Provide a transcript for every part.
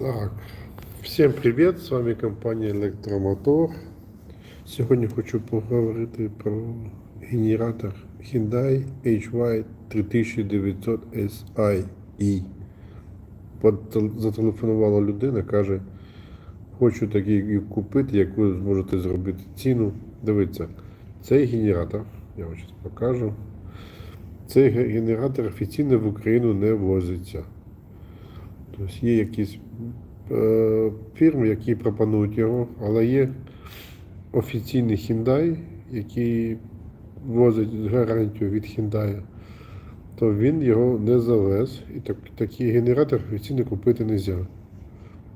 Так, всім привіт! З вами компанія Електромотор. Сьогодні хочу поговорити про генератор Hyundai HY 3900 SI. Потел- Зателефонувала людина, каже, хочу такий купити, як ви зможете зробити ціну. Дивіться, цей генератор, я вам зараз покажу. Цей генератор офіційно в Україну не возиться. Тобто є якісь е, фірми, які пропонують його, але є офіційний Hyundai, який возить гарантію від Hyundai, то він його не завез. І так, такий генератор офіційно купити не можна.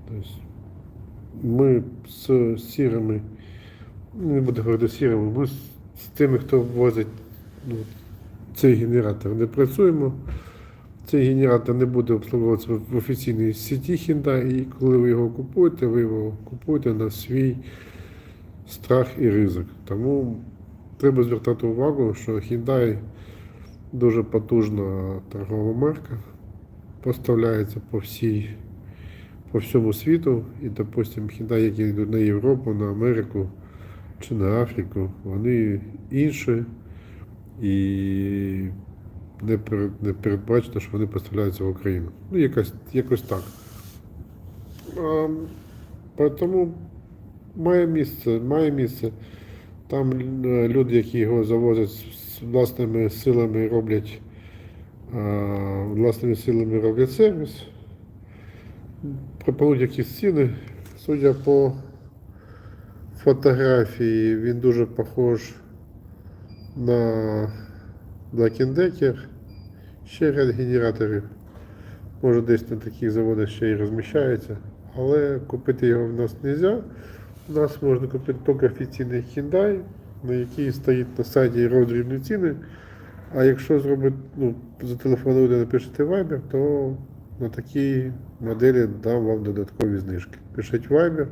Тобто ми з сірими, не буду говорити сірими, ми з тими, хто возить ну, цей генератор, не працюємо. Цей генератор не буде обслуговуватися в офіційній сіті Hyundai, і коли ви його купуєте, ви його купуєте на свій страх і ризик. Тому треба звертати увагу, що Hyundai дуже потужна торгова марка, поставляється по всій, по всьому світу. І, допустим, Hyundai, які йдуть на Європу, на Америку чи на Африку, вони інші. І не, не передбачено, що вони поставляються в Україну. Ну, якось, якось так. А, тому має місце, має місце. Там е, люди, які його завозять з власними силами, роблять а, власними силами роблять сервіс. Пропонують якісь ціни. Судя по фотографії, він дуже похож на Decker, ще ряд генераторів. Може десь на таких заводах ще й розміщається. Але купити його в нас не можна. У нас можна купити тільки офіційний Hyundai, на який стоїть на сайті роздрібні ціни. А якщо зробити, ну, зателефонуєте, напишете Viber, то на такі моделі дам вам додаткові знижки. Пишіть Viber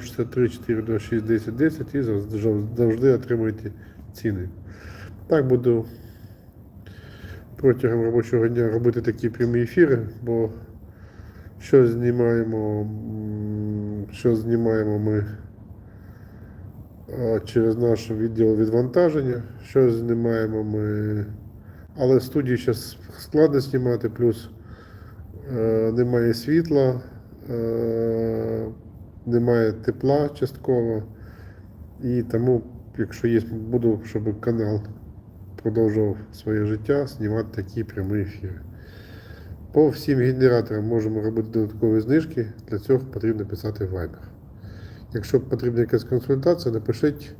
063 426 10 10 і завжди отримуєте ціни. Так буду протягом робочого дня робити такі прямі ефіри, бо що знімаємо, що знімаємо ми через наш відділ відвантаження, що знімаємо ми. Але в студії зараз складно знімати, плюс е, немає світла, е, немає тепла частково. І тому, якщо є, буду, щоб канал продовжував своє життя, знімати такі прямі ефіри. По всім генераторам можемо робити додаткові знижки, для цього потрібно писати Viber. Якщо потрібна якась консультація, напишіть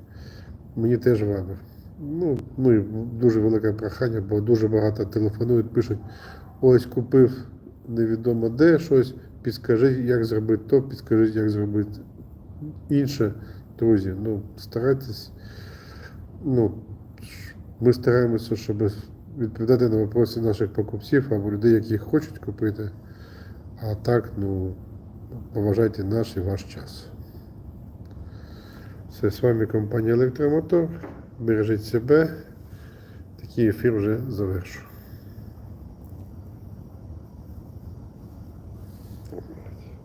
мені теж Viber. Ну, ну і дуже велике прохання, бо дуже багато телефонують, пишуть, ось купив невідомо де щось, підскажи, як зробити то, підскажіть, як зробити інше. Друзі, ну старайтесь, ну, ми стараємося, щоб відповідати на вопроси наших покупців або людей, які хочуть купити. А так, ну, поважайте наш і ваш час. Все, з вами компанія Електромотор. Бережіть себе. Такий ефір вже завершу.